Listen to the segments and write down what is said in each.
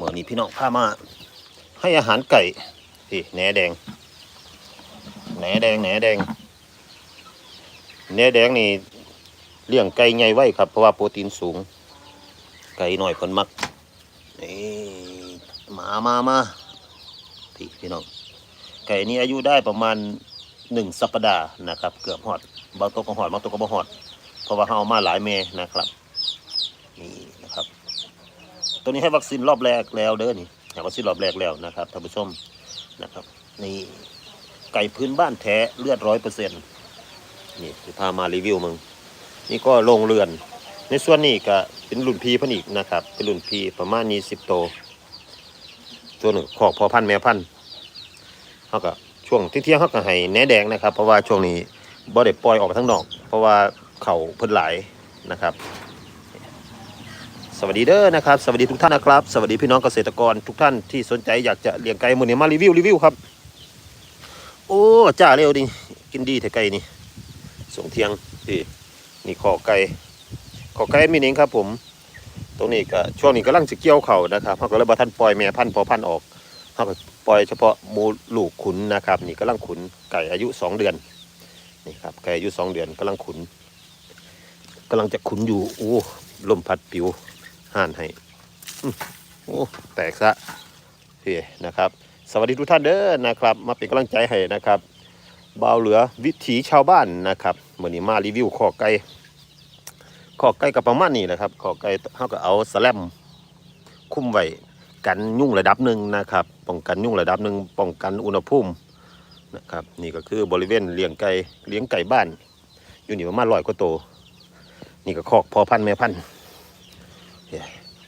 มื่อนี้พี่น้องพามา ให้อาหารไก่ที่แหนแดงแหนแดงแหนแดงแหนแดงนี่เลี้ยงไก่ใหญ่ไว้ครับเพราะว่าโปรตีนสูง ไก่หน่อยคนมักนี่มามามาพี่พี่น้องไก่นี้อายุได้ประมาณหนึ่งสัปดาห์นะครับ เกือบหอดบางตัวก็หอดบางตัวก็บ่หอด เพราะว่าเขาเอามาหลายเมนะครับ ตัวนี้ให้วัคซีนรอบแรกแล้วเด้อนี่ให้วัคซีนรอบแรกแล้วนะครับท่านผู้ชมนะครับนี่ไก่พื้นบ้านแท้เลือดร้อยเปอร์เซ็นต์นี่จะพามารีวิวมึงนี่ก็โรงเรือน ในส่วนนี้ก็เป็นรุ่นพีพันอีกนะครับ เป็นรุ่นพีประมาณนี้สิบโตวตัวหนึ่งขอกพอพันแม่พันเขาก็ช่วงที่เที่ยงเขาก็ให้แหนแดงนะครับ เพราะว่าช่วงนี้บ่ได้ปล่อยออกไปทั้งนอก เพราะว่าเขาเพิ่นหลายนะครับ สวัสดีเด้อนะครับ สวัสดีทุกท่านนะครับ สวัสดีพี่น้องเกษตรกรทุกท่านที่สนใจอยากจะเลี้ยงไก่มือนี้มารีวิวรีวิวครับ โอ้จ้าเร็วดิกินดีแต่ไก่นี่ส่งเทียงที่นี่ขอไก่ขอไก่มีนิงครับ ผม ตรงนี้ก็ช่วงนี้กำลังจะเกี่ยวเข่านะครับเขาก็เลยบาท่านปล่อยแม่พันธุ์พอพันธุ์ออกเขาก็ปล่อยเฉพาะหมูลูกขุนนะครับ นี่กำลังขุนไก่อายุสองเดือนนี่ครับไก่อายุสองเดือนกำลังขุนกำลังจะขุนอยู่โอ้ลมพัดปิว ห่านให้โอ้แตกซะพี่นะครับ สวัสดีทุกท่านเด้อนะครับ มาเป็นกำลังใจให้นะครับเบาเหลือวิถีชาวบ้านนะครับเมื่อนี้มารีวิวข้อไก่ข้อไก่กับประมาณนี้นะครับข้อไก่เขาก็เอาสแลมคุ้มไว้กันยุ่งระดับหนึ่งนะครับ ป้องกันยุ่งระดับหนึ่งป้องกันอุณหภูมินะครับ นี่ก็คือบริเวณเลี้ยงไก่เลี้ยงไก่บ้าน อยู่นี่ประมาณร้อยกว่าตัวนี่ก็คอกพอพันแม่พันธุ์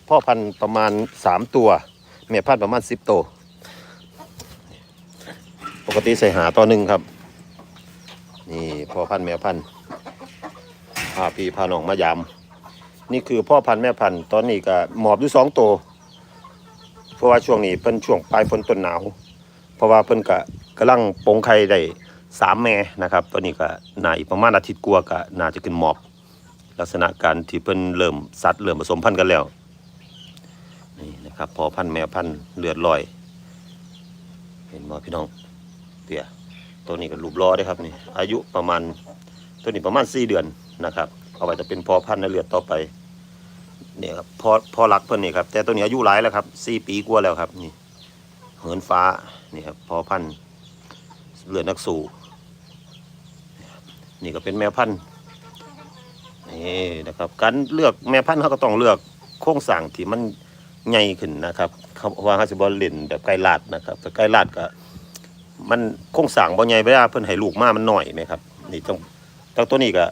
พ่อพันธุ์ประมาณสามตัวแม่พันธุ์ประมาณสิบตัว ปกติใส่หาตัวหนึ่งครับ นี่พ่อพันธุ์แม่พันธุ์พาพี่พาน้องมายาม นี่คือพ่อพันธุ์แม่พันธุ์ตอนนี้ก็หมอบอยู่สองตัวเพราะว่าช่วงนี้เป็นช่วงปลายฝนต้นหนาว เพราะว่าเพิ่นกะกำลังปงไข่ได้สามแม่นะครับ ตอนนี้ก็นาอีกประมาณอาทิตย์กลัวาก็น่าจะขึ้นหมอบ ลักษณะการที่เพิ่นเริ่มสัตว์เริ่มผสมพันธุ์กันแล้วนี่นะครับพอพันธุ์แม่พันธุ์เลือดลอย เห็นบ่พี่น้องเตี่ยตัวนี้ก็รูปล้อได้ครับนี่อายุประมาณตัวนี้ประมาณสี่เดือนนะครับเอาไว้จะเป็นพอพันธุ์ในเลือดต่อไปเนี่ยครับพอพอรักเพิ่นนี่ครับแต่ตัวนี้อายุหลายแล้วครับสี่ปีกว่าแล้วครับนี่เหินฟ้านี่ครับพอพันธุ์เลือดนักสู่นี่ก็เป็นแม่พันธุ์ นี่นะครับ การเลือกแม่พันธุ์เขาก็ต้องเลือกโครงสร้างที่มันใหญ่ขึ้นนะครับเขาว่าเขาจะบอลเล่นแบบไก่ลาดนะครับแต่ไก่ลาดก็มันโครงสร้างบ่ใหญ่เวลาเพิ่นให้ลูกมามันหน้อยไหมครับนี่ต้องตั้งตัวนี้ก็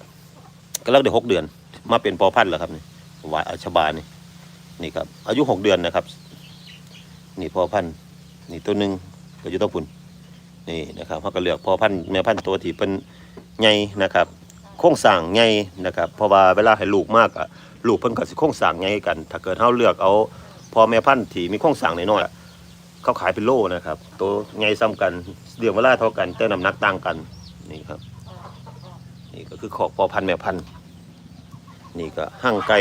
ก็เลิกได้หกเดือน มาเป็นพอพันธุ์แล้วครับนี่วายอาชบานี่นี่ครับอายุหกเดือนนะครับ นี่พอพันธุ์นี่ตัวหนึ่งก็อยู่ตัวปุ่นนี่นะครับเขาก็เลือกพอพันธุ์แม่พันธุ์ตัวที่เป็นใหญ่นะครับ โครงสร้างใหญ่นะครับเพราะว่าเวลาให้ลูกมากอะลูกเพิ่นก็สิโครงสร้างใหญ่กัน ถ้าเกิดเฮาเลือกเอาพ่อแม่พันธุ์ที่มีโครงสร้างน้อยๆอะเขาขายเป็นโลนะครับตัวใหญ่ซ้ำกันเรียงเวลาเท่ากัน แต่น้ำหนักต่างกันนี่ครับ นี่ก็คือขอกพ่อพันธุ์แม่พันธุ์นี่ก็หั่งไก่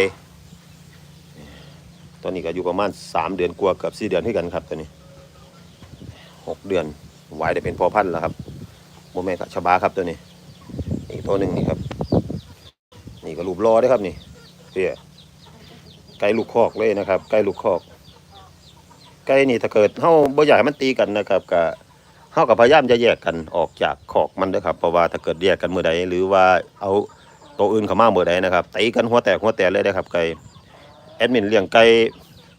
ตอนนี้ก็อยู่ประมาณสามเดือนกว่าเกับสี่เดือนที่กันครับตัวนี้หกเดือนไหวได้เป็นพ่อพันธุ์แล้วครับโมแม่นครับชบาครับตัวนี้ อีกตัวหนึ่งนี่ครับ ก็รูปรอได้ครับนี่เพี่ยไก่ลูกคอกเลยนะครับ ไก่ลูกคอก ไก่นี่ถ้าเกิดเฮาบ่อยากให้มันตีกันนะครับก็เฮากับพยายามจะแยกกันออกจากคอกมันเด้อครับเพราะว่าถ้าเกิดแยกกันเมื่อใดหรือว่าเอาตัวอื่นเข้ามาเมื่อใดนะครับตีกันหัวแตกหัวแตกเลยนะครับไก่แอดมินเลี้ยงไก่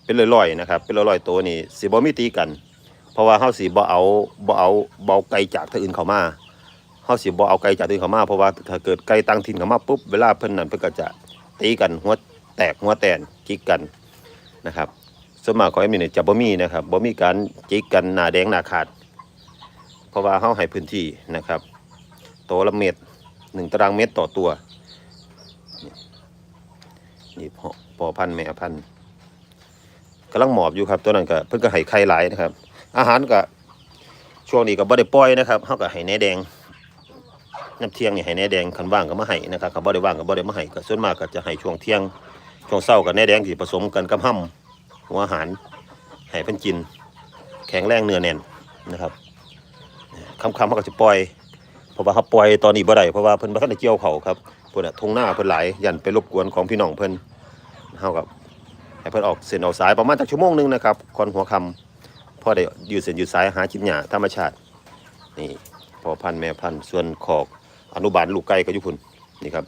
เป็นร้อยๆนะครับเป็นร้อยๆตัวนี่สิบ่มีตีกัน เพราะว่าเฮาสิบ่เอาบ่เอาเบาไก่จากที่อื่นเข้ามาาสิบ่เอาไก่จากที่เขามาเพราะว่าถ้าเกิดไก่ตั้งถิ่นเขามาปุ๊บเวลาเพิ่นนั่นเพิ่นก็จะตีกันหัวแตกหัวแตนจิกกันนะครับส่วนมากของเอ็มนี่จะบ่มีนะครับบ่มีการจิกกันหน้าแดงหน้าขาด เพราะว่าเขาให้พื้นที่นะครับโตละเม็ดหนึ่งตารางเมตรต่อตัวนี่พอพอพันแม่พันกำลังหมอบอยู่ครับตัวนั้นก็เพิ่นก็ให้ไข่หลายนะครับ อาหารก็ช่วงนี้ก็บ่ได้ปล่อยนะครับเขาก็ให้แหนแดง น้ำเที่ยงนี่ให้แหนแดงคันว่างก็มาให้นะครับคันบ่ได้ว่างก็บ่ได้มาให้ก็ส่วนมากก็จะให้ช่วงเที่ยงช่วงเช้ากับแหนแดงที่ผสมกันกับห้ำหัวอาหารให้เพิ่นกิน แข็งแรงเนื้อแน่นนะครับคำคำเขาก็จะปล่อยเพราะว่าเขาปล่อยตอนนี้บ่ได้เพราะว่าเพิ่นบ่ทันได้เกี่ยวเขาครับเพิ่นน่ะทงหน้าเพิ่นหลายยันไปรบกวนของพี่น้องเพิ่นเฮากับให้เพิ่นออกเส้นออกสายประมาณจักชั่วโมงหนึงนะครับก่อนหัวค่ำพอได้ยืดเส้นยืดสายหากินหญ้าธรรมชาตินี่พอพันแม่พันส่วนขอก อนุบาลลูกไก่ก็อยู่พุ่นนี่ครับ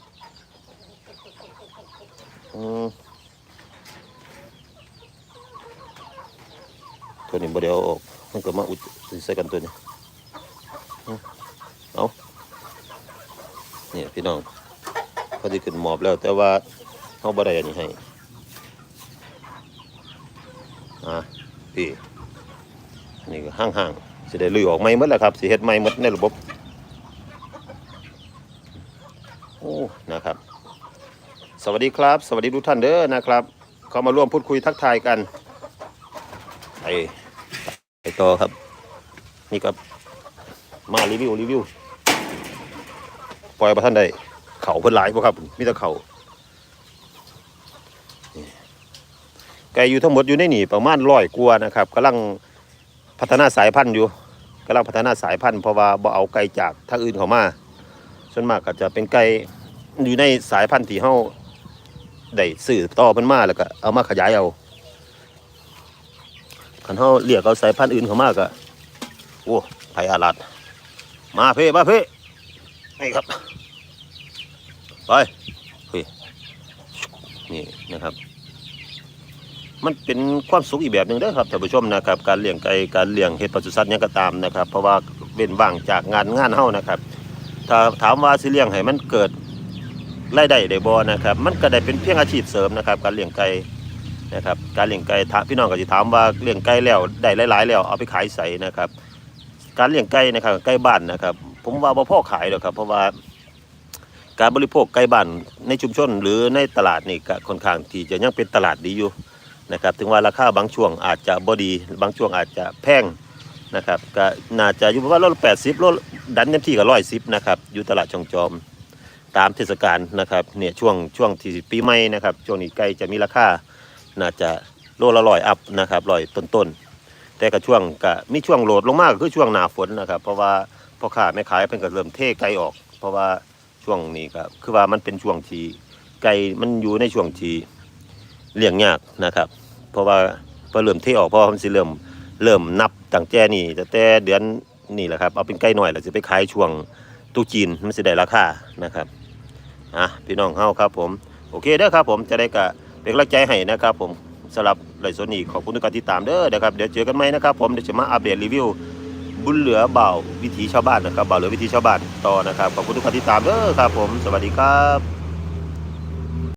ตัวนี้บ่ได้เอาออกมันก็มาอุดใส่กันตัวนี้เอาเนี่ยพี่น้องเขาจะขึ้นหมอบแล้วแต่ว่าเขาบ่ได้อันนี้ให้อ่าพี่นี่ก็ห่างๆสิได้ลุยออกไม่หมดแล้วครับสิเฮ็ดไม่หมดในระบบ โอ้นะครับ สวัสดีครับ สวัสดีทุกท่านเด้อนะครับเข้ามาร่วมพูดคุยทักทายกันไปไปต่อครับ นี่ครับมารีวิวรีวิวปล่อยประท่านได้เข่าเพิ่นหลายบ่ครับมีแต่เขานี่ไก่อยู่ทั้งหมดอยู่ในนี่ประมาณร้อยกว่านะครับกำลังพัฒนาสายพันธุ์อยู่กำลังพัฒนาสายพันธุ์เพราะว่าบ่เอาไก่จากทางอื่นเข้ามา ส่วนมากก็จะเป็นไก่อยู่ในสายพันธุ์ที่เฮาได้ซื้อต่อเพิ่นมาแล้วก็เอามาขยายเอาคันเฮาเรียกเอาสายพันธุ์อื่นเข้ามาก็โอ้ไผอาลัดมาเพ่มาเพ่นี่ครับไปเฮ้ยนี่นะครับ มันเป็นความสุขอีกแบบหนึ่งเด้ครับท่านผู้ชมนะครับ การเลี้ยงไก่การเลี้ยงเห็ดปศุสัตว์หยังก็ตามนะครับ เพราะว่าเว้นว่างจากงานงานเฮานะครับ ถ้าถามว่าสิเลี้ยงให้มันเกิดรายได้ได้บ่นะครับ มันก็ได้เป็นเพียงอาชีพเสริมนะครับ การเลี้ยงไก่นะครับ การเลี้ยงไก่ถ้าพี่น้องก็สิถามว่าเลี้ยงไก่แล้วได้หลายๆแล้วเอาไปขายใส่นะครับ การเลี้ยงไก่นะครับไก่บ้านนะครับ ผมว่าบ่พอขายหรอกครับ เพราะว่าการบริโภคไก่บ้านในชุมชน หรือในตลาดนี่ก็ค่อนข้างที่จะยังเป็นตลาดดีอยู่นะครับ ถึงว่าราคาบางช่วงอาจจะบ่ดี บางช่วงอาจจะแพง นะครับก็น่าจะอยู่ประมาณโลละแปดสิบโลดันเต็มที่ก็ร้อยสิบนะครับอยู่ตลาดช่องจอม ตามเทศกาลนะครับเนี่ยช่วงช่วงที่ปีใหม่นะครับช่วงนี้ไก่จะมีราคาน่าจะโลละร้อยอัพนะครับร้อยต้นๆแต่ก็ช่วงก็มีช่วงโหลดลงมากคือช่วงหนาฝนนะครับ เพราะว่าพ่อค้าแม่ขายเพิ่นก็เริ่มเทไก่ออก เพราะว่าช่วงนี้ก็คือว่ามันเป็นช่วงที่ไก่มันอยู่ในช่วงที่เลี้ยงยากนะครับ เพราะว่าพอเริ่มเทออกเพราะมันสิเริ่มเริ่มนับ ตั้งแต่นี่แต่แต่เดือนนี่แหละครับ เอาเป็นไก่หน่อยแล้วจะไปขายช่วงตุกจีนมันสิได้ราคานะครับอะพี่น้องเฮาครับ ผมโอเคเด้อครับ ผมจะได้กะเป็นกำลังใจให้นะครับ ผมสำหรับไลฟ์สดนี้ขอบคุณทุกการติดตามเด้อนะครับเดี๋ยวเจอกันใหม่นะครับ ผมเดี๋ยวจะมาอัปเดตรีวิวบุญเหลือเบาวิถีชาวบ้านนะครับเบาเหลือวิถีชาวบ้านต่อนะครับขอบคุณทุกการติดตามเด้อครับ ผมสวัสดีครับ